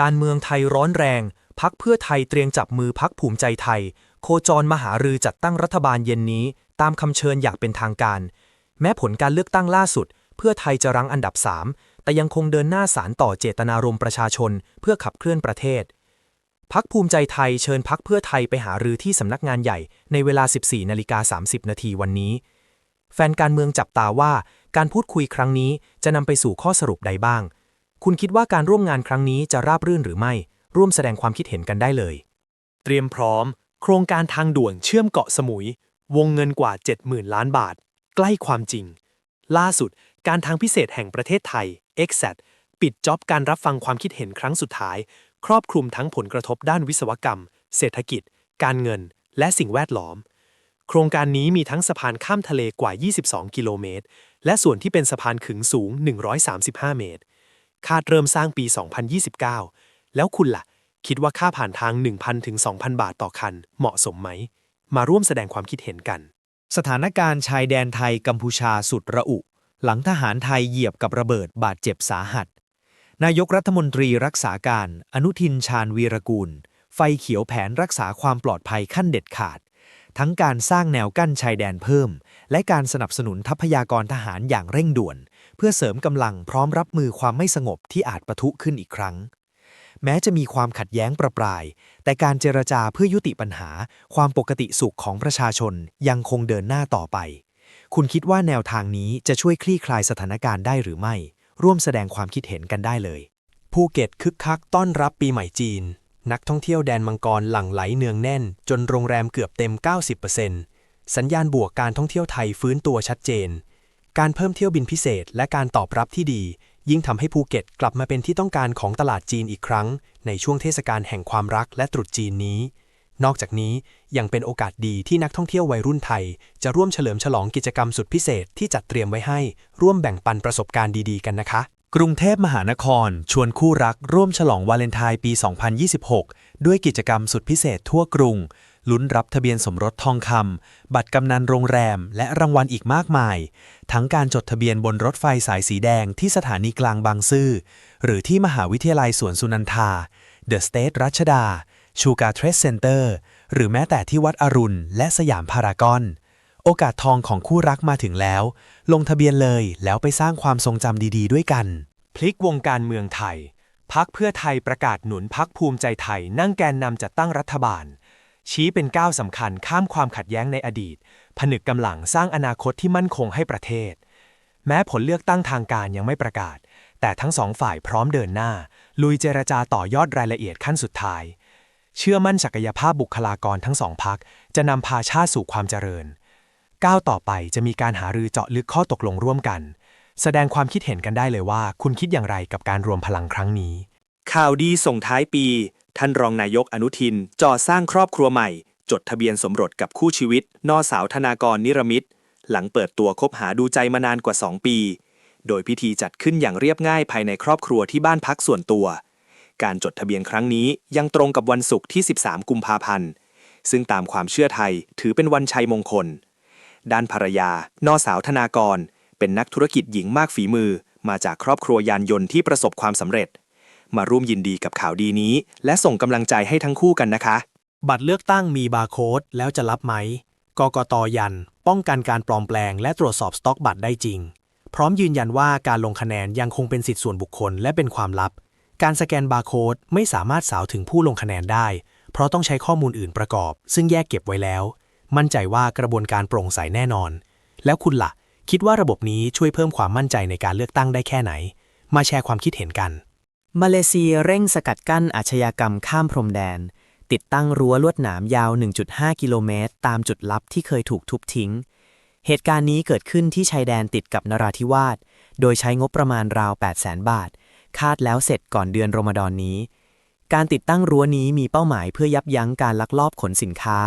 การเมืองไทยร้อนแรง พักเพื่อไทยเตรียมจับมือพักภูมิใจไทย โคจรมหารือจัดตั้งรัฐบาลเย็นนี้ ตามคำเชิญอย่างเป็นทางการ แม้ผลการเลือกตั้งล่าสุด เพื่อไทยจะรั้งอันดับ 3 แต่ยังคงเดินหน้าสารต่อเจตนารมณ์ประชาชน เพื่อขับเคลื่อนประเทศ พักภูมิใจไทยเชิญพักเพื่อไทยไปหารือที่สำนักงานใหญ่ในเวลา 14นาฬิกา30นาทีวันนี้ แฟนการเมืองจับตาว่า การพูดคุยครั้งนี้จะนำไปสู่ข้อสรุปใดบ้าง คุณคิดว่าการร่วมงานครั้งนี้จะราบรื่นหรือไม่ ร่วมแสดงความคิดเห็นกันได้เลย เตรียมพร้อม โครงการทางด่วนเชื่อมเกาะสมุย วงเงินกว่า 70,000 ล้านบาท ใกล้ความจริง ล่าสุด การทางพิเศษแห่งประเทศไทย EXAT ปิดจ็อบการรับฟังความคิดเห็นครั้งสุดท้าย ครอบคลุมทั้งผลกระทบด้านวิศวกรรม เศรษฐกิจ การเงิน และสิ่งแวดล้อม โครงการนี้มีทั้งสะพานข้ามทะเลกว่า 22 กิโลเมตร และส่วนที่เป็นสะพานขึงสูง 135 เมตร คาดเริ่มสร้างปี 2029 แล้วคุณล่ะ คิดว่าค่าผ่านทาง 1,000ถึง2,000 บาทต่อคัน เหมาะสมไหม มาร่วมแสดงความคิดเห็นกัน สถานการณ์ชายแดนไทยกัมพูชาสุดระอุ หลังทหารไทยเหยียบกับระเบิดบาดเจ็บสาหัส นายกรัฐมนตรีรักษาการ อนุทินชาญวีรกูล ไฟเขียวแผนรักษาความปลอดภัยขั้นเด็ดขาด ทั้งการสร้างแนวกั้นชายแดนเพิ่ม และการสนับสนุนทรัพยากรทหารอย่างเร่งด่วน พื่อเสริมกำลังพร้อมรับมือความไม่สงบที่อาจปะทุขึ้นอีกครั้ง แม้จะมีความขัดแย้งประปราย แต่การเจรจาเพื่อยุติปัญหา ความปกติสุขของประชาชนยังคงเดินหน้าต่อไป คุณคิดว่าแนวทางนี้จะช่วยคลี่คลายสถานการณ์ได้หรือไม่ ร่วมแสดงความคิดเห็นกันได้เลยภูเก็ตคึกคักต้อนรับปีใหม่จีน นักท่องเที่ยวแดนมังกรหลั่งไหลเนืองแน่น จนโรงแรมเกือบเต็ม 90%สัญญาณบวกการท่องเที่ยวไทยฟื้นตัวชัดเจน การเพิ่มเที่ยวบินพิเศษและการตอบรับที่ดี ยิ่งทำให้ภูเก็ตกลับมาเป็นที่ต้องการของตลาดจีนอีกครั้ง ในช่วงเทศกาลแห่งความรักและตรุษจีนนี้ นอกจากนี้ยังเป็นโอกาสดีที่นักท่องเที่ยววัยรุ่นไทย จะร่วมเฉลิมฉลองกิจกรรมสุดพิเศษที่จัดเตรียมไว้ให้ ร่วมแบ่งปันประสบการณ์ดีๆกันนะคะ กรุงเทพมหานคร ชวนคู่รัก ร่วมฉลองวาเลนไทน์ปี 2026 ด้วยกิจกรรมสุดพิเศษทั่วกรุง ลุ้นรับทะเบียนสมรสทองคำ บัตรกำนันโรงแรม และรางวัลอีกมากมาย ทั้งการจดทะเบียนบนรถไฟสายสีแดงที่สถานีกลางบางซื่อ หรือที่มหาวิทยาลัยสวนสุนันทา เดอะสเตทรัชดา ชูการ์เทรสเซ็นเตอร์ หรือแม้แต่ที่วัดอรุณ และสยามพารากอน โอกาสทองของคู่รักมาถึงแล้ว ลงทะเบียนเลยแล้วไปสร้างความทรงจำดีๆ ด้วยกัน พลิกวงการเมืองไทยพักเพื่อไทยประกาศหนุนพักภูมิใจไทยนั่งแกนนำจัดตั้งรัฐบาล ชี้เป็นก้าวสำคัญข้ามความขัดแย้งในอดีต ผนึกกำลังสร้างอนาคตที่มั่นคงให้ประเทศ แม้ผลเลือกตั้งทางการยังไม่ประกาศ แต่ทั้งสองฝ่ายพร้อมเดินหน้า ลุยเจรจาต่อยอดรายละเอียดขั้นสุดท้าย เชื่อมั่นศักยภาพบุคลากรทั้งสองพักจะนำพาชาติสู่ความเจริญ ก้าวต่อไปจะมีการหารือเจาะลึกข้อตกลงร่วมกัน แสดงความคิดเห็นกันได้เลยว่า คุณคิดอย่างไรกับการรวมพลังครั้งนี้ ข่าวดีส่งท้ายปี ท่านรองนายกอนุทินจ่อสร้างครอบครัวใหม่ จดทะเบียนสมรสกับคู่ชีวิต นอสาวธนากรนิรมิตรหลังเปิดตัวคบหาดูใจมานานกว่า 2 ปี โดยพิธีจัดขึ้นอย่างเรียบง่ายภายในครอบครัวที่บ้านพักส่วนตัว การจดทะเบียนครั้งนี้ยังตรงกับวันศุกร์ที่ 13 กุมภาพันธ์ ซึ่งตามความเชื่อไทยถือเป็นวันชัยมงคล ด้านภรรยา นอสาวธนากร เป็นนักธุรกิจหญิงมากฝีมือ มาจากครอบครัวยานยนต์ที่ประสบความสำเร็จ มาร่วมยินดีกับข่าวดีนี้ และส่งกำลังใจให้ทั้งคู่กันนะคะ บัตรเลือกตั้งมีบาร์โค้ดแล้วจะรับไหม กกตยัน ป้องกันการปลอมแปลง และตรวจสอบสต็อกบัตรได้จริง พร้อมยืนยันว่าการลงคะแนนยังคงเป็นสิทธิส่วนบุคคลและเป็นความลับ การสแกนบาร์โค้ดไม่สามารถสาวถึงผู้ลงคะแนนได้ เพราะต้องใช้ข้อมูลอื่นประกอบ ซึ่งแยกเก็บไว้แล้ว มั่นใจว่ากระบวนการโปร่งใสแน่นอน แล้วคุณล่ะ คิดว่าระบบนี้ช่วยเพิ่มความมั่นใจในการเลือกตั้งได้แค่ไหน มาแชร์ความคิดเห็นกัน มาเลเซียเร่งสกัดกั้นอาชญากรรมข้ามพรมแดน ติดตั้งรั้วลวดหนามยาว 1.5 กิโลเมตร ตามจุดลับที่เคยถูกทุบทิ้ง เหตุการณ์นี้เกิดขึ้นที่ชายแดนติดกับนราธิวาส โดยใช้งบประมาณราว 800,000 บาท คาดแล้วเสร็จก่อนเดือนรอมฎอนนี้ การติดตั้งรั้วนี้มีเป้าหมายเพื่อยับยั้งการลักลอบขนสินค้า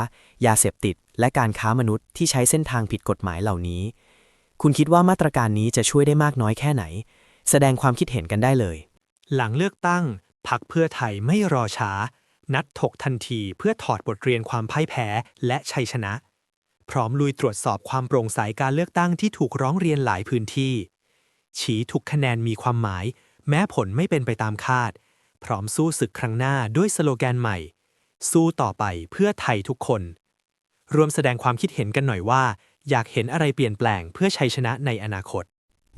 ยาเสพติด และการค้ามนุษย์ที่ใช้เส้นทางผิดกฎหมายเหล่านี้ คุณคิดว่ามาตรการนี้จะช่วยได้มากน้อยแค่ไหน แสดงความคิดเห็นกันได้เลย หลังเลือกตั้งพักเพื่อไทยไม่รอช้า นัดถกทันทีเพื่อถอดบทเรียนความพ่ายแพ้และชัยชนะ พร้อมลุยตรวจสอบความโปร่งใสการเลือกตั้งที่ถูกร้องเรียนหลายพื้นที่ ชี้ทุกคะแนนมีความหมาย แม้ผลไม่เป็นไปตามคาด พร้อมสู้ศึกครั้งหน้าด้วยสโลแกนใหม่ สู้ต่อไปเพื่อไทยทุกคน รวมแสดงความคิดเห็นกันหน่อยว่า อยากเห็นอะไรเปลี่ยนแปลงเพื่อชัยชนะในอนาคต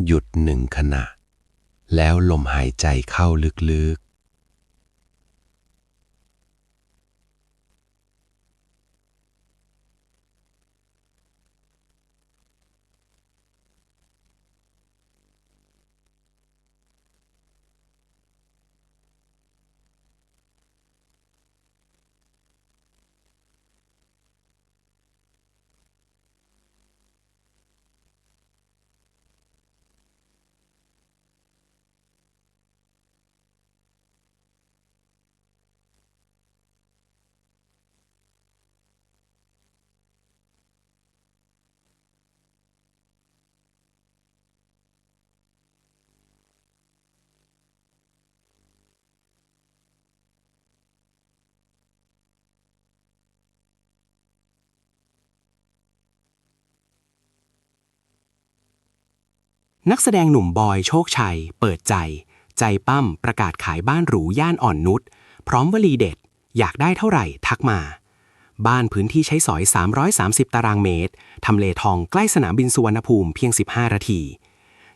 หยุดหนึ่งขณะ แล้วลมหายใจเข้าลึก นักแสดงหนุ่มบอยโชคชัย เปิดใจ ใจปั้มประกาศขายบ้านหรูย่านอ่อนนุชพร้อมวลีเด็ด อยากได้เท่าไหร่ทักมา บ้านพื้นที่ใช้สอย 330 ตารางเมตร ทำเลทองใกล้สนามบินสุวรรณภูมิเพียง 15 นาที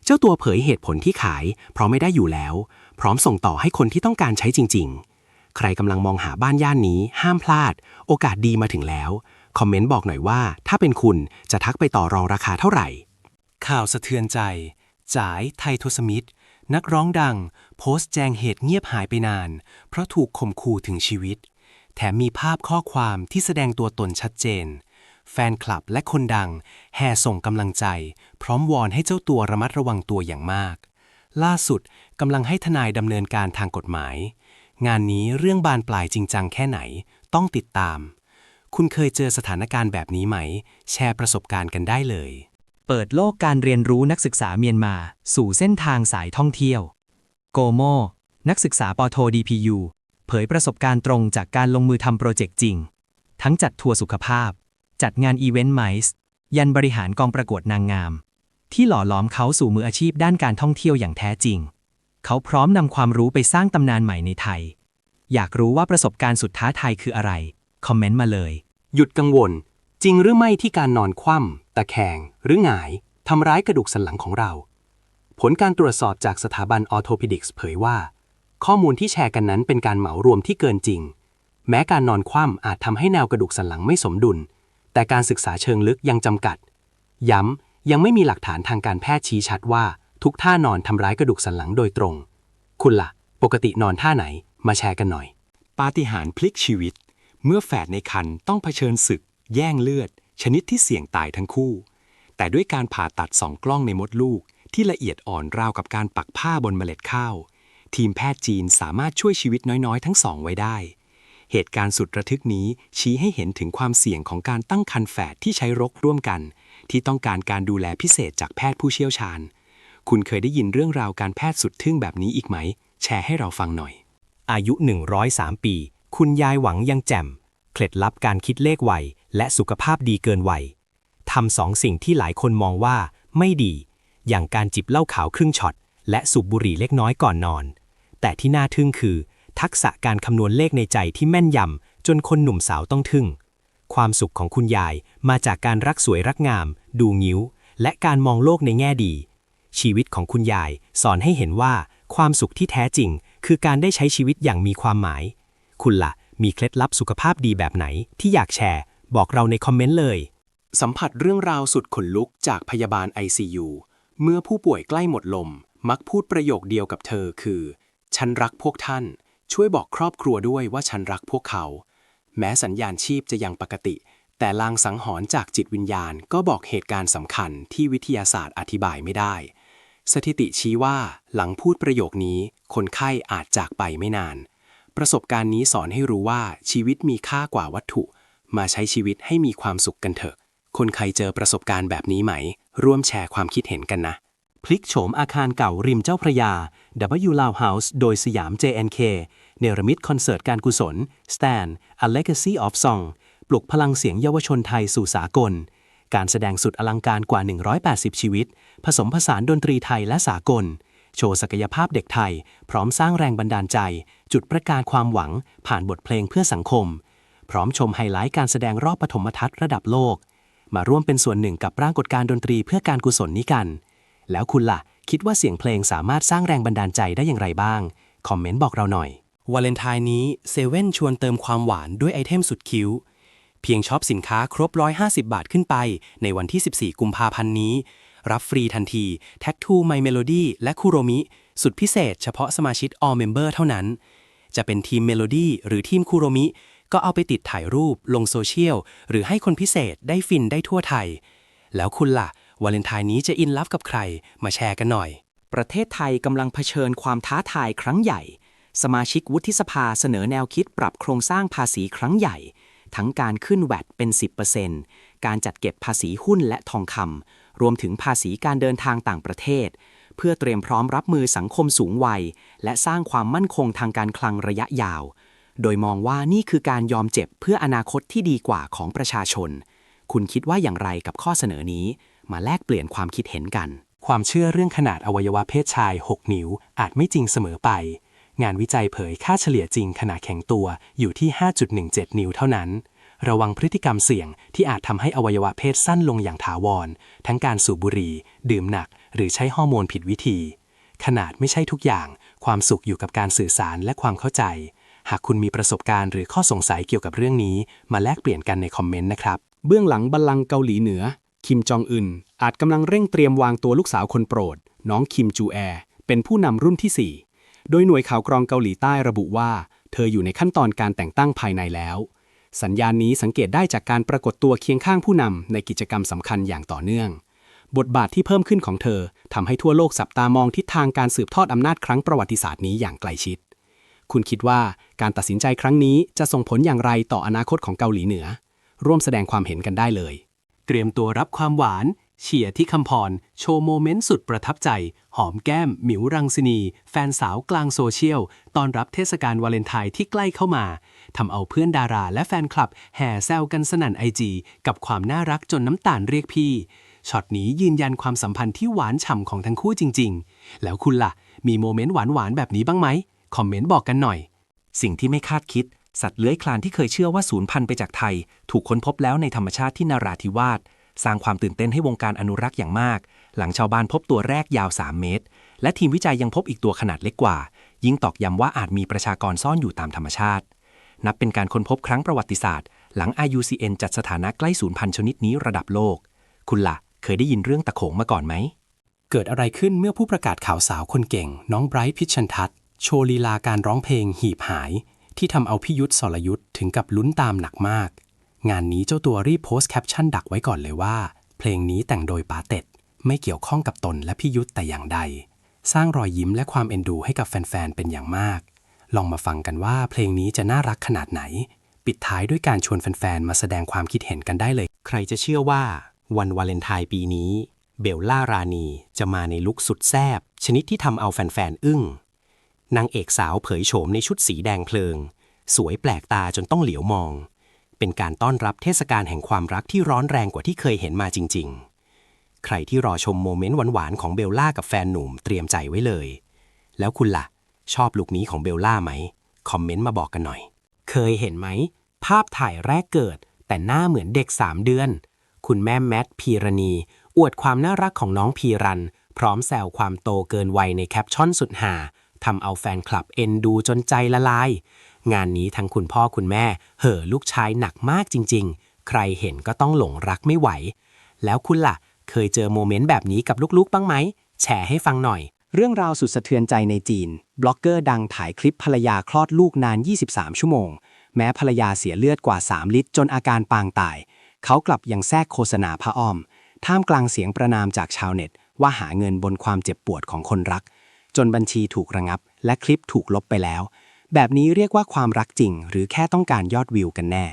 เจ้าตัวเผยเหตุผลที่ขาย เพราะไม่ได้อยู่แล้ว พร้อมส่งต่อให้คนที่ต้องการใช้จริง ๆ ใครกำลังมองหาบ้านย่านนี้ห้ามพลาด โอกาสดีมาถึงแล้ว คอมเมนต์บอกหน่อยว่า ถ้าเป็นคุณจะทักไปต่อรองราคาเท่าไหร่ ข่าวสะเทือนใจ จ่ายไทยโทสมิธนักร้องดัง โพสต์แจงเหตุเงียบหายไปนาน เพราะถูกข่มขู่ถึงชีวิต แถมมีภาพข้อความที่แสดงตัวตนชัดเจน แฟนคลับและคนดัง แห่ส่งกำลังใจ พร้อมวอนให้เจ้าตัวระมัดระวังตัวอย่างมาก ล่าสุดกำลังให้ทนายดำเนินการทางกฎหมาย งานนี้เรื่องบานปลายจริงจังแค่ไหน ต้องติดตาม คุณเคยเจอสถานการณ์แบบนี้ไหม แชร์ประสบการณ์กันได้เลย เปิดโลกการเรียนรู้นักศึกษาเมียนมา สู่เส้นทางสายท่องเที่ยว โกโม นักศึกษาปโท DPU เผยประสบการณ์ตรงจากการลงมือทำโปรเจกต์จริง ทั้งจัดทัวร์สุขภาพ จัดงานอีเวนต์ไมส์ยันบริหารกองประกวดนางงาม ที่หล่อหลอมเขาสู่มืออาชีพด้านการท่องเที่ยวอย่างแท้จริง เขาพร้อมนำความรู้ไปสร้างตำนานใหม่ในไทย อยากรู้ว่าประสบการณ์สุดท้าทายคืออะไร คอมเมนต์มาเลย หยุดกังวล จริงหรือไม่ที่การนอนคว่ำตะแคง หรือหงายทำร้ายกระดูกสันหลังของเรา ผลการตรวจสอบจากสถาบันออโทพิดิกส์เผยว่า ข้อมูลที่แชร์กันนั้นเป็นการเหมารวมที่เกินจริง แม้การนอนคว่ำอาจทำให้แนวกระดูกสันหลังไม่สมดุล แต่การศึกษาเชิงลึกยังจำกัด ย้ำยังไม่มีหลักฐานทางการแพทย์ชี้ชัดว่า ทุกท่านอนทำร้ายกระดูกสันหลังโดยตรง คุณล่ะ ปกตินอนท่าไหนมาแชร์กันหน่อย ปาฏิหาริย์พลิกชีวิต เมื่อแฝดในครรภ์ต้องเผชิญศึก แย่งเลือด ชนิดที่เสี่ยงตายทั้งคู่ แต่ด้วยการผ่าตัดสองกล้องในมดลูก ที่ละเอียดอ่อนราวกับการปักผ้าบนเมล็ดข้าว ทีมแพทย์จีนสามารถช่วยชีวิตน้อยๆ ทั้งสองไว้ได้ เหตุการณ์สุดระทึกนี้ชี้ให้เห็นถึงความเสี่ยงของการตั้งครรภ์แฝดที่ใช้รกร่วมกัน ที่ต้องการการดูแลพิเศษจากแพทย์ผู้เชี่ยวชาญ คุณเคยได้ยินเรื่องราวการแพทย์สุดทึ่งแบบนี้อีกไหม แชร์ให้เราฟังหน่อย อายุ 103 ปี คุณยายหวังยังแจ่ม เคล็ดลับการคิดเลขไว และสุขภาพดีเกินวัยทำสองสิ่งที่หลายคนมองว่าไม่ดี อย่างการจิบเหล้าขาวครึ่งช็อต และสูบบุหรี่เล็กน้อยก่อนนอน แต่ที่น่าทึ่งคือ ทักษะการคำนวณเลขในใจที่แม่นยำจนคนหนุ่มสาวต้องทึ่ง ความสุขของคุณยายมาจากการรักสวยรักงาม ดูงิ้ว และการมองโลกในแง่ดี ชีวิตของคุณยายสอนให้เห็นว่า ความสุขที่แท้จริง คือการได้ใช้ชีวิตอย่างมีความหมาย คุณล่ะมีเคล็ดลับสุขภาพดีแบบไหนที่อยากแชร์ บอกเราในคอมเมนต์เลย สัมผัสเรื่องราวสุดขนลุกจากพยาบาล ICU เมื่อผู้ป่วยใกล้หมดลม มักพูดประโยคเดียวกับเธอคือ ฉันรักพวกท่าน ช่วยบอกครอบครัวด้วยว่าฉันรักพวกเขา แม้สัญญาณชีพจะยังปกติ แต่ลางสังหรณ์จากจิตวิญญาณก็บอกเหตุการณ์สำคัญที่วิทยาศาสตร์อธิบายไม่ได้ สถิติชี้ว่าหลังพูดประโยคนี้ คนไข้อาจจากไปไม่นาน ประสบการณ์นี้สอนให้รู้ว่าชีวิตมีค่ากว่าวัตถุ มาใช้ชีวิตให้มีความสุขกันเถอะ คนใครเจอประสบการณ์แบบนี้ไหม ร่วมแชร์ความคิดเห็นกันนะ พลิกโฉมอาคารเก่าริมเจ้าพระยา W Lau House โดยสยาม JNK เนรมิตคอนเสิร์ตการกุศล Stand A Legacy of Song ปลุกพลังเสียงเยาวชนไทยสู่สากล การแสดงสุดอลังการกว่า 180 ชีวิต ผสมผสานดนตรีไทยและสากล โชว์ศักยภาพเด็กไทย พร้อมสร้างแรงบันดาลใจ จุดประกายความหวัง ผ่านบทเพลงเพื่อสังคม พร้อมชมไฮไลท์การแสดงรอบปฐมทัศน์ระดับโลก มาร่วมเป็นส่วนหนึ่งกับปรากฏการดนตรีเพื่อการกุศลนี้กัน แล้วคุณล่ะ คิดว่าเสียงเพลงสามารถสร้างแรงบันดาลใจได้อย่างไรบ้าง คอมเมนต์บอกเราหน่อย วาเลนไทน์นี้เซเว่นชวนเติมความหวานด้วยไอเทมสุดคิ้ว เพียงช็อปสินค้าครบ 150 บาทขึ้นไป ในวันที่ 14 กุมภาพันธ์นี้ รับฟรีทันทีแท็กทูไมเมโลดี้และคูโรมิ สุดพิเศษ เฉพาะสมาชิก All Member เท่านั้น จะเป็นทีมเมโลดี้หรือทีมคูโรมิ ก็เอาไปติดถ่ายรูปลงโซเชียล หรือให้คนพิเศษได้ฟินได้ทั่วไทย แล้วคุณล่ะ วาเลนไทน์นี้จะอินลับกับใครมาแชร์กันหน่อย ประเทศไทยกำลังเผชิญความท้าทายครั้งใหญ่ สมาชิกวุฒิสภาเสนอแนวคิดปรับโครงสร้างภาษีครั้งใหญ่ ทั้งการขึ้นแวดเป็น 10%การจัดเก็บภาษีหุ้นและทองคำรวมถึงภาษีการเดินทางต่างประเทศเพื่อเตรียมพร้อมรับมือสังคมสูงวัย และสร้างความมั่นคงทางการคลังระยะยาว โดยมองว่านี่คือการยอมเจ็บเพื่ออนาคตที่ดีกว่าของประชาชน คุณคิดว่าอย่างไรกับข้อเสนอนี้ มาแลกเปลี่ยนความคิดเห็นกัน ความเชื่อเรื่องขนาดอวัยวะเพศชาย 6 นิ้ว อาจไม่จริงเสมอไป งานวิจัยเผยค่าเฉลี่ยจริงขนาดแข็งตัวอยู่ที่ 5.17 นิ้วเท่านั้น ระวังพฤติกรรมเสี่ยงที่อาจทำให้อวัยวะเพศสั้นลงอย่างถาวร ทั้งการสูบบุหรี่ ดื่มหนัก หรือใช้ฮอร์โมนผิดวิธี ขนาดไม่ใช่ทุกอย่าง ความสุขอยู่กับการสื่อสารและความเข้าใจ หากคุณมีประสบการณ์หรือข้อสงสัยเกี่ยวกับเรื่องนี้ มาแลกเปลี่ยนกันในคอมเมนต์นะครับ เบื้องหลังบัลลังก์เกาหลีเหนือ คิมจองอึนอาจกำลังเร่งเตรียมวางตัวลูกสาวคนโปรด น้องคิมจูแอเป็นผู้นำรุ่นที่ 4 โดยหน่วยข่าวกรองเกาหลีใต้ระบุว่า เธออยู่ในขั้นตอนการแต่งตั้งภายในแล้ว สัญญาณนี้สังเกตได้จากการปรากฏตัวเคียงข้างผู้นำในกิจกรรมสำคัญอย่างต่อเนื่องบทบาทที่เพิ่มขึ้นของเธอทำให้ทั่วโลกจับตามองทิศทางการสืบทอดอำนาจครั้งประวัติศาสตร์นี้อย่างใกล้ชิด คุณคิดว่าการตัดสินใจครั้งนี้จะส่งผลอย่างไรต่ออนาคตของเกาหลีเหนือ ร่วมแสดงความเห็นกันได้เลย เตรียมตัวรับความหวาน เฉียร์ที่คำพร โชว์โมเมนต์สุดประทับใจ หอมแก้ม หมิวรังสินี แฟนสาวกลางโซเชียล ตอนรับเทศกาลวาเลนไทน์ที่ใกล้เข้ามาทำเอาเพื่อนดาราและแฟนคลับ แห่แซวกันสนั่นไอจีกับความน่ารักจนน้ำตาลเรียกพี่ช็อตนี้ยืนยันความสัมพันธ์ที่หวานฉ่ำของทั้งคู่จริง ๆ แล้วคุณล่ะ มีโมเมนต์หวานๆแบบนี้บ้างไหม คอมเมนต์บอกกันหน่อย สิ่งที่ไม่คาดคิด สัตว์เลื้อยคลานที่เคยเชื่อว่าสูญพันธุ์ไปจากไทย ถูกค้นพบแล้วในธรรมชาติที่นาราธิวาสสร้างความตื่นเต้นให้วงการอนุรักษ์อย่างมาก หลังชาวบ้านพบตัวแรกยาว 3 เมตร และทีมวิจัยยังพบอีกตัวขนาดเล็กกว่า ยิ่งตอกย้ำว่าอาจมีประชากรซ่อนอยู่ตามธรรมชาติ นับเป็นการค้นพบครั้งประวัติศาสตร์ หลัง IUCN จัดสถานะใกล้สูญพันธุ์ชนิดนี้ระดับโลก คุณล่ะ เคยได้ยินเรื่องตะโขงมาก่อนไหม เกิดอะไรขึ้นเมื่อผู้ประกาศข่าวสาวคนเก่ง น้องไบรท์พิชชันทัศ โชว์ลีลาการร้องเพลงหีบหาย ที่ทำเอาพี่ยุทธสรยุทธถึงกับลุ้นตามหนักมาก งานนี้เจ้าตัวรีบโพสต์แคปชั่นดักไว้ก่อนเลยว่า เพลงนี้แต่งโดยปาเต็ด ไม่เกี่ยวข้องกับตนและพี่ยุทธแต่อย่างใด สร้างรอยยิ้มและความเอ็นดูให้กับแฟนๆเป็นอย่างมาก ลองมาฟังกันว่าเพลงนี้จะน่ารักขนาดไหน ปิดท้ายด้วยการชวนแฟนๆมาแสดงความคิดเห็นกันได้เลย ใครจะเชื่อว่าวันวาเลนไทน์ปีนี้ เบลล่ารานีจะมาในลุคสุดแซบชนิดที่ทำเอาแฟนๆอึ้ง นางเอกสาวเผยโฉมในชุดสีแดงเพลิง สวยแปลกตาจนต้องเหลียวมอง เป็นการต้อนรับเทศกาลแห่งความรักที่ร้อนแรงกว่าที่เคยเห็นมาจริง ๆ ใครที่รอชมโมเมนต์หวานๆของเบลล่ากับแฟนหนุ่มเตรียมใจไว้เลย แล้วคุณล่ะ ชอบลุคนี้ของเบลล่าไหม คอมเมนต์มาบอกกันหน่อย เคยเห็นไหม ภาพถ่ายแรกเกิด แต่หน้าเหมือนเด็ก 3 เดือน คุณแม่แมทพีรณี อวดความน่ารักของน้องพีรัน พร้อมแซวความโตเกินวัยในแคปชั่นสุดหา ทำเอาแฟนคลับเอ็นดูจนใจละลาย งานนี้ทั้งคุณพ่อคุณแม่ เห่อลูกชายหนักมากจริง ๆ ใครเห็นก็ต้องหลงรักไม่ไหว แล้วคุณล่ะ เคยเจอโมเมนต์แบบนี้กับลูกๆ บ้างไหม แชร์ให้ฟังหน่อย เรื่องราวสุดสะเทือนใจในจีน บล็อกเกอร์ดังถ่ายคลิปภรรยาคลอดลูกนาน 23 ชั่วโมง แม้ภรรยาเสียเลือดกว่า 3 ลิตร จนอาการปางตาย เขากลับยังแทรกโฆษณาผ้าอ้อม ท่ามกลางเสียงประนามจากชาวเน็ตว่าหาเงินบนความเจ็บปวดของคนรัก จนบัญชีถูกระงับ และคลิปถูกลบไปแล้ว แบบนี้เรียกว่าความรักจริง หรือแค่ต้องการยอดวิวกันแน่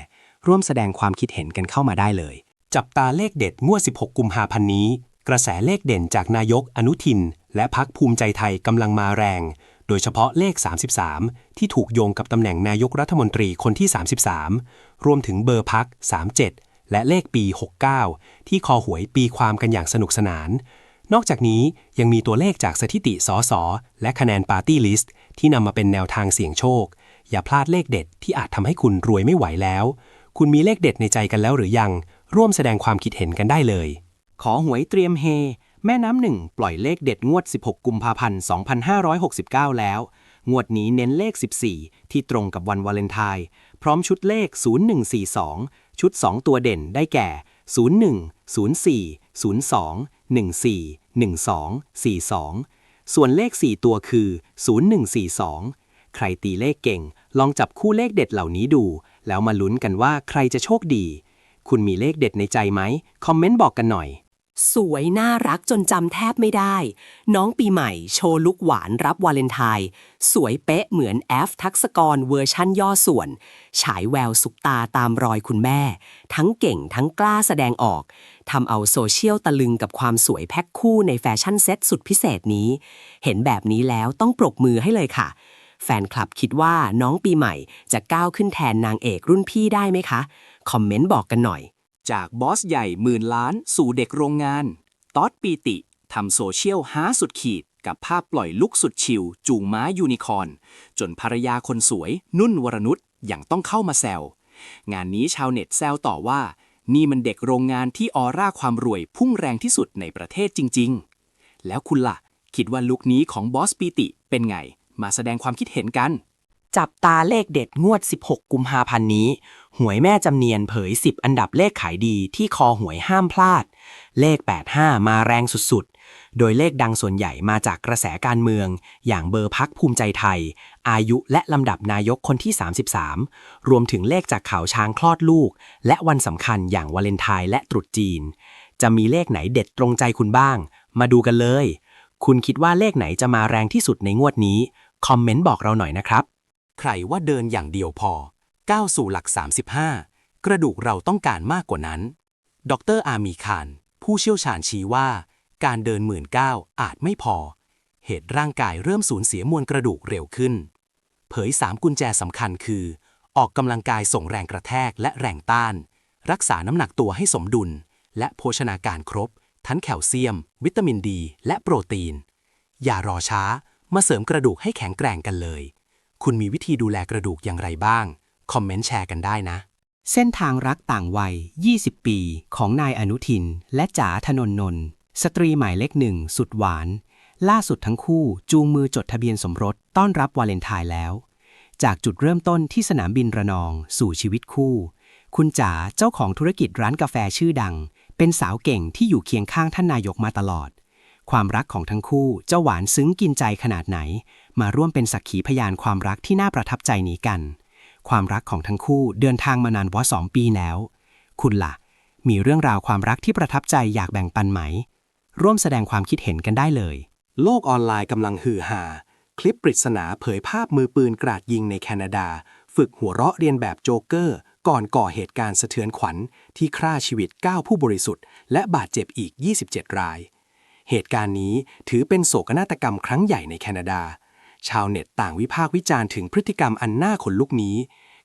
ร่วมแสดงความคิดเห็นกันเข้ามาได้เลย จับตาเลขเด็ดงวด 16 กุมภาพันธ์นี้ กระแสเลขเด่นจากนายกอนุทิน และพักภูมิใจไทยกำลังมาแรง โดยเฉพาะเลข 33 ที่ถูกโยงกับตำแหน่งนายกรัฐมนตรีคนที่ 33 รวมถึงเบอร์พัก37และเลขปี 69 ที่คอหวยปีความกันอย่างสนุกสนาน นอกจากนี้ยังมีตัวเลขจากสถิติสสและคะแนนปาร์ตี้ลิสต์ที่นำมาเป็นแนวทางเสี่ยงโชค อย่าพลาดเลขเด็ดที่อาจทำให้คุณรวยไม่ไหวแล้ว คุณมีเลขเด็ดในใจกันแล้วหรือยัง ร่วมแสดงความคิดเห็นกันได้เลย ขอหวยเตรียมเฮ แม่น้ำหนึ่งปล่อยเลขเด็ดงวด 16 กุมภาพันธ์ 2569 แล้ว งวดนี้เน้นเลข 14 ที่ตรงกับวันวาเลนไทน์พร้อมชุดเลข 0142 ชุด 2 ตัวเด่นได้แก่ 01 04 02 14 12 42 ส่วนเลข 4 ตัวคือ 0142 ใครตีเลขเก่ง ลองจับคู่เลขเด็ดเหล่านี้ดู แล้วมาลุ้นกันว่าใครจะโชคดี คุณมีเลขเด็ดในใจไหม คอมเมนต์บอกกันหน่อย สวยน่ารักจนจำแทบไม่ได้ น้องปีใหม่โชว์ลุกหวานรับวาเลนไทน์สวยเป๊ะเหมือนแอฟทักษกรเวอร์ชั่นย่อส่วน ฉายแววสุกตาตามรอยคุณแม่ ทั้งเก่งทั้งกล้าแสดงออก ทำเอาโซเชียลตะลึงกับความสวยแพ็คคู่ในแฟชั่นเซ็ตสุดพิเศษนี้ เห็นแบบนี้แล้วต้องปรบมือให้เลยค่ะ แฟนคลับคิดว่าน้องปีใหม่จะก้าวขึ้นแทนนางเอกรุ่นพี่ได้ไหมคะ คอมเมนต์บอกกันหน่อย จากบอสใหญ่หมื่นล้านสู่เด็กโรงงานต๊อดปีติทำโซเชียลหาสุดขีด กับภาพปล่อยลุกสุดชิวจูงม้ายูนิคอร์นจนภรรยาคนสวย นุ่นวรนุชอย่างต้องเข้ามาแซวงานนี้ชาวเน็ตแซวต่อว่า นี่มันเด็กโรงงานที่ออร่าความรวยพุ่งแรงที่สุดในประเทศจริง ๆ แล้วคุณล่ะ คิดว่าลุคนี้ของบอสปีติเป็นไง มาแสดงความคิดเห็นกัน จับตาเลขเด็ดงวด 16 กุมภาพันธ์นี้ หวยแม่จำเนียนเผย 10 อันดับเลขขายดีที่คอหวยห้ามพลาด เลข 85 มาแรงสุดๆ โดยเลขดังส่วนใหญ่มาจากกระแสการเมือง อย่างเบอร์พักภูมิใจไทย อายุและลำดับนายกคนที่ 33 รวมถึงเลขจากข่าวช้างคลอดลูก และวันสำคัญอย่างวาเลนไทน์และตรุษจีน จะมีเลขไหนเด็ดตรงใจคุณบ้าง มาดูกันเลย คุณคิดว่าเลขไหนจะมาแรงที่สุดในงวดนี้ คอมเมนต์บอกเราหน่อยนะครับ ใครว่าเดินอย่างเดียวพอก้าวสู่หลัก 35 กระดูกเราต้องการมากกว่านั้น ดรอามีคาน ผู้เชี่ยวชาญชี้ว่า การเดินหมื่นก้าวอาจไม่พอ เหตุร่างกายเริ่มสูญเสียมวลกระดูกเร็วขึ้น เผย 3 กุญแจสำคัญคือ ออกกำลังกายส่งแรงกระแทกและแรงต้าน รักษาน้ำหนักตัวให้สมดุล และโภชนาการครบ ทั้งแคลเซียม วิตามินดี และโปรตีน อย่ารอช้า มาเสริมกระดูกให้แข็งแกร่งกันเลย คุณมีวิธีดูแลกระดูกอย่างไรบ้าง คอมเมนต์แชร์กันได้นะเส้นทางรักต่างวัย 20 ปี ของนายอนุทิน และจ๋าธนนนนท์ สตรีหมายเลขหนึ่งสุดหวาน ล่าสุดทั้งคู่จูงมือจดทะเบียนสมรสต้อนรับวาเลนไทน์แล้ว จากจุดเริ่มต้นที่สนามบินระนองสู่ชีวิตคู่ คุณจ๋าเจ้าของธุรกิจร้านกาแฟชื่อดัง เป็นสาวเก่งที่อยู่เคียงข้างท่านนายกมาตลอด ความรักของทั้งคู่จะหวานซึ้งกินใจขนาดไหน มาร่วมเป็นสักขีพยานความรักที่น่าประทับใจนี้กัน ความรักของทั้งคู่เดินทางมานานกว่าสองปีแล้ว คุณล่ะ มีเรื่องราวความรักที่ประทับใจอยากแบ่งปันไหม ร่วมแสดงความคิดเห็นกันได้เลย โลกออนไลน์กำลังฮือฮาคลิปปริศนาเผยภาพมือปืนกราดยิงในแคนาดา ฝึกหัวเราะเรียนแบบโจ๊กเกอร์ ก่อนก่อเหตุการณ์สะเทือนขวัญ ที่ฆ่าชีวิต 9 ผู้บริสุทธิ์ และบาดเจ็บอีก 27 ราย เหตุการณ์นี้ถือเป็นโศกนาฏกรรมครั้งใหญ่ในแคนาดา ชาวเน็ตต่างวิพากษ์วิจารณ์ถึงพฤติกรรมอันน่าขนลุกนี้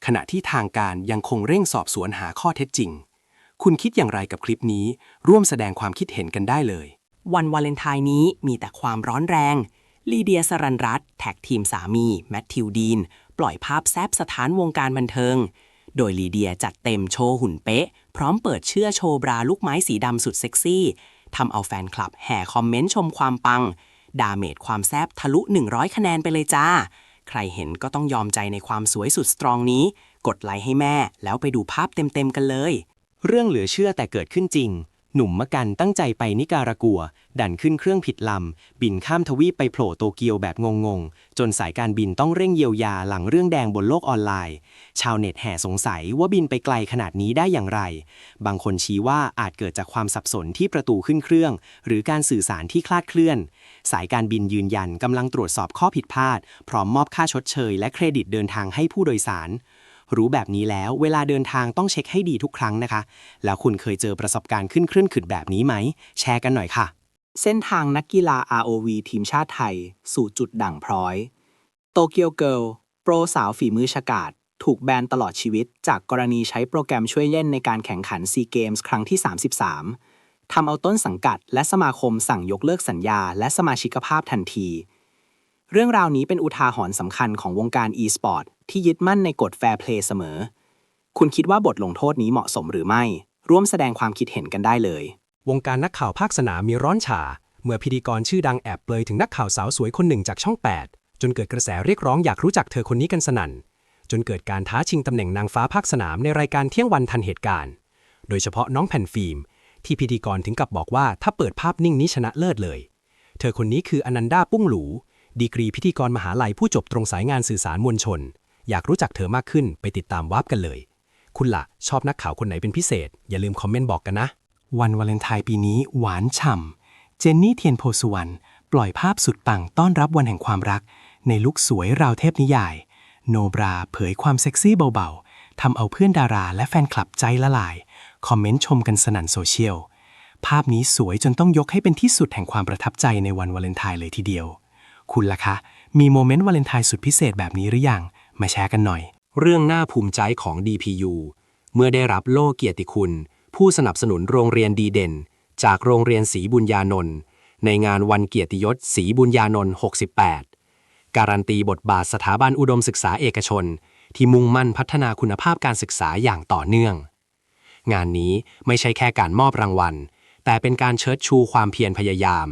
ขณะที่ทางการยังคงเร่งสอบสวนหาข้อเท็จจริง คุณคิดอย่างไรกับคลิปนี้ ร่วมแสดงความคิดเห็นกันได้เลย วันวาเลนไทน์นี้มีแต่ความร้อนแรง ลีเดียสรันรัตแท็กทีมสามีแมทธิวดีน ปล่อยภาพแซบสถานวงการบันเทิง โดยลีเดียจัดเต็มโชว์หุ่นเป๊ะ พร้อมเปิดเชื่อโชว์บราลูกไม้สีดำสุดเซ็กซี่ทำเอาแฟนคลับแห่คอมเมนต์ชมความปัง ดาเมจความแซบทะลุ 100 คะแนนไปเลยจ้า ใครเห็นก็ต้องยอมใจในความสวยสุดสตรองนี้ กดไลค์ให้แม่แล้วไปดูภาพเต็มๆกันเลย เรื่องเหลือเชื่อแต่เกิดขึ้นจริง หนุ่มมะกันตั้งใจไปนิการากัว ดันขึ้นเครื่องผิดลำ บินข้ามทวีปไปโผล่โตเกียวแบบงงๆ จนสายการบินต้องเร่งเยียวยาหลังเรื่องแดงบนโลกออนไลน์ ชาวเน็ตแห่สงสัยว่าบินไปไกลขนาดนี้ได้อย่างไร บางคนชี้ว่าอาจเกิดจากความสับสนที่ประตูขึ้นเครื่อง หรือการสื่อสารที่คลาดเคลื่อน สายการบินยืนยันกำลังตรวจสอบข้อผิดพลาด พร้อมมอบค่าชดเชย และเครดิตเดินทางให้ผู้โดยสาร รู้แบบนี้แล้ว เวลาเดินทางต้องเช็คให้ดีทุกครั้งนะคะ แล้วคุณเคยเจอประสบการณ์ขึ้นเครื่องขึ้นแบบนี้ไหม แชร์กันหน่อยค่ะ เส้นทางนักกีฬา ROV ทีมชาติไทย สู่จุดด่างพร้อย โตเกียวเกิลโปรสาวฝีมือฉกาจถูกแบนตลอดชีวิต จากกรณีใช้โปรแกรมช่วยเล่นในการแข่งขันซีเกมส์ครั้งที่ 33 ทำเอาต้นสังกัด และสมาคมสั่งยกเลิกสัญญา และสมาชิกภาพทันที เรื่องราวนี้เป็นอุทาหรณ์สำคัญของวงการ e-sport ที่ยึดมั่นในกฎแฟร์เพลย์เสมอ คุณคิดว่าบทลงโทษนี้เหมาะสมหรือไม่ ร่วมแสดงความคิดเห็นกันได้เลย วงการนักข่าวภาคสนามมีร้อนฉา เมื่อพิธีกรชื่อดังแอบเปลยถึงนักข่าวสาวสวยคนหนึ่งจากช่อง 8 จนเกิดกระแสเรียกร้องอยากรู้จักเธอคนนี้กันสนั่น จนเกิดการท้าชิงตำแหน่งนางฟ้าภาคสนามในรายการเที่ยงวันทันเหตุการณ์ โดยเฉพาะน้องแผ่นฟิล์มที่พิธีกรถึงกับบอกว่าถ้าเปิดภาพนิ่งนี้ชนะเลิศเลย เธอคนนี้คืออนันดาปุ้งหลูดีกรีพิธีกรมหาลัยผู้จบตรงสายงานสื่อสารมวลชน อยากรู้จักเธอมากขึ้นไปติดตามวาร์ปกันเลย คุณล่ะ ชอบนักข่าวคนไหนเป็นพิเศษ อย่าลืมคอมเมนต์บอกกันนะ วันวาเลนไทน์ปีนี้หวานฉ่ำ เจนนี่เทียนโพสุวรรณปล่อยภาพสุดปังต้อนรับวันแห่งความรัก ในลุคสวยราวเทพนิยาย โนบราเผยความเซ็กซี่เบาๆทำเอาเพื่อนดาราและแฟนคลับใจละลาย คอมเมนต์ชมกันสนั่นโซเชียลภาพนี้สวยจนต้องยกให้เป็นที่สุดแห่งความประทับใจในวันวาเลนไทน์เลยทีเดียว คุณล่ะคะ มีโมเมนต์วาเลนไทน์สุดพิเศษแบบนี้หรือยัง มาแชร์กันหน่อย เรื่องน่าภูมิใจของ DPU เมื่อได้รับโล่เกียรติคุณ ผู้สนับสนุนโรงเรียนดีเด่น จากโรงเรียนศรีบุญญานนท์ในงานวันเกียรติยศศรีบุญญานนท์68 การันตีบทบาทสถาบันอุดมศึกษาเอกชน ที่มุ่งมั่นพัฒนาคุณภาพการศึกษาอย่างต่อเนื่อง งานนี้ไม่ใช่แค่การมอบรางวัล แต่เป็นการเชิดชูความเพียรพยายาม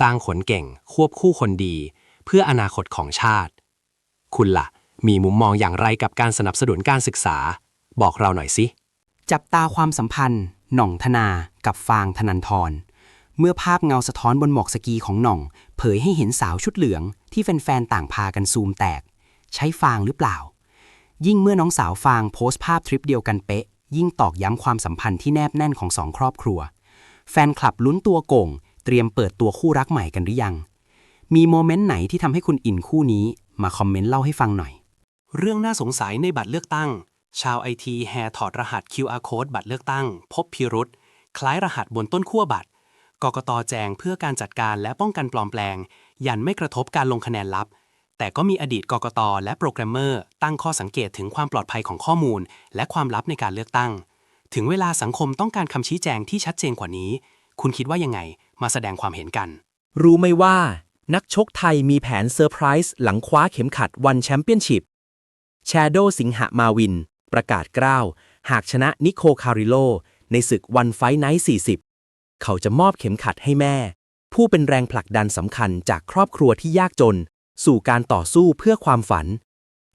สร้างขนเก่งควบคู่คนดี เพื่ออนาคตของชาติ คุณล่ะ มีมุมมองอย่างไรกับการสนับสนุนการศึกษา บอกเราหน่อยสิจับตาความสัมพันธ์ หน่องธนากับฟางธนันทรเมื่อภาพเงาสะท้อนบนหมอกสกีของหน่อง เผยให้เห็นสาวชุดเหลือง ที่แฟนๆต่างพากันซูมแตก ใช้ฟางหรือเปล่า ยิ่งเมื่อน้องสาวฟางโพสต์ภาพทริปเดียวกันเป๊ะ ยิ่งตอกย้ำความสัมพันธ์ที่แนบแน่นของสองครอบครัว แฟนคลับลุ้นตัวโก่ง เตรียมเปิดตัวคู่รักใหม่กันหรือยัง มีโมเมนต์ไหนที่ทำให้คุณอินคู่นี้ มาคอมเมนต์เล่าให้ฟังหน่อย เรื่องน่าสงสัยในบัตรเลือกตั้ง ชาวไอทีแห่ถอดรหัส QR code บัตรเลือกตั้ง พบพิรุษคล้ายรหัสบนต้นขั้วบัตร กกตแจงเพื่อการจัดการและป้องกันปลอมแปลง ยันไม่กระทบการลงคะแนนลับ แต่ก็มีอดีตกกตและโปรแกรมเมอร์ ตั้งข้อสังเกตถึงความปลอดภัยของข้อมูล และความลับในการเลือกตั้ง ถึงเวลาสังคมต้องการคำชี้แจงที่ชัดเจนกว่านี้ คุณคิดว่ายังไง มาแสดงความเห็นกัน รู้ไหมว่า นักชกไทยมีแผนเซอร์ไพรส์หลังคว้าเข็มขัดวันแชมเปี้ยนชิพ แชโดสิงหะมาวิน ประกาศกล้าว หากชนะนิโคคาริโล ในศึกวันไฟไนท์40 เขาจะมอบเข็มขัดให้แม่ ผู้เป็นแรงผลักดันสำคัญจากครอบครัวที่ยากจน สู่การต่อสู้เพื่อความฝัน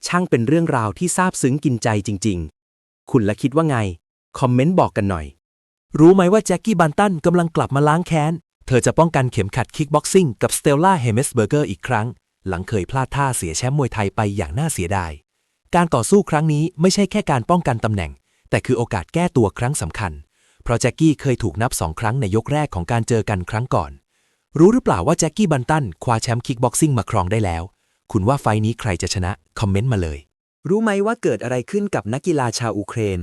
ช่างเป็นเรื่องราวที่ซาบซึ้งกินใจจริง ๆ คุณละคิดว่าไง คอมเมนต์บอกกันหน่อย รู้ไหมว่าแจ็คกี้บันตันกำลังกลับมาล้างแค้น เธอจะป้องกันเข็มขัดคิกบ็อกซิ่งกับสเตลล่าเฮเมสเบอร์เกอร์อีกครั้ง หลังเคยพลาดท่าเสียแชมป์มวยไทยไปอย่างน่าเสียดาย การต่อสู้ครั้งนี้ไม่ใช่แค่การป้องกันตำแหน่ง แต่คือโอกาสแก้ตัวครั้งสำคัญ เพราะแจ็คกี้เคยถูกนับสองครั้งในยกแรกของการเจอกันครั้งก่อน รู้หรือเปล่าว่าแจ็คกี้บันตันคว้าแชมป์คิกบ็อกซิ่งมาครองได้แล้ว คุณว่าไฟท์นี้ใครจะชนะ คอมเมนต์มาเลย รู้ไหมว่าเกิดอะไรขึ้นกับนักกีฬาชาวอูเครน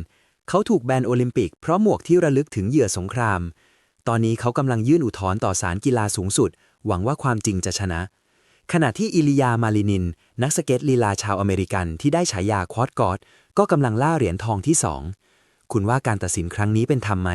เขาถูกแบนโอลิมปิก เพราะหมวกที่ระลึกถึงเหยื่อสงคราม ตอนนี้เขากำลังยื่นอุทธรณ์ต่อศาลกีฬาสูงสุด หวังว่าความจริงจะชนะ ขณะที่อิลิยามาลินิน นักสเก็ตลีลาชาวอเมริกันที่ได้ฉายาควอดกอดก็กำลังล่าเหรียญทองที่สองคุณว่าการตัดสินครั้งนี้เป็นธรรมไหม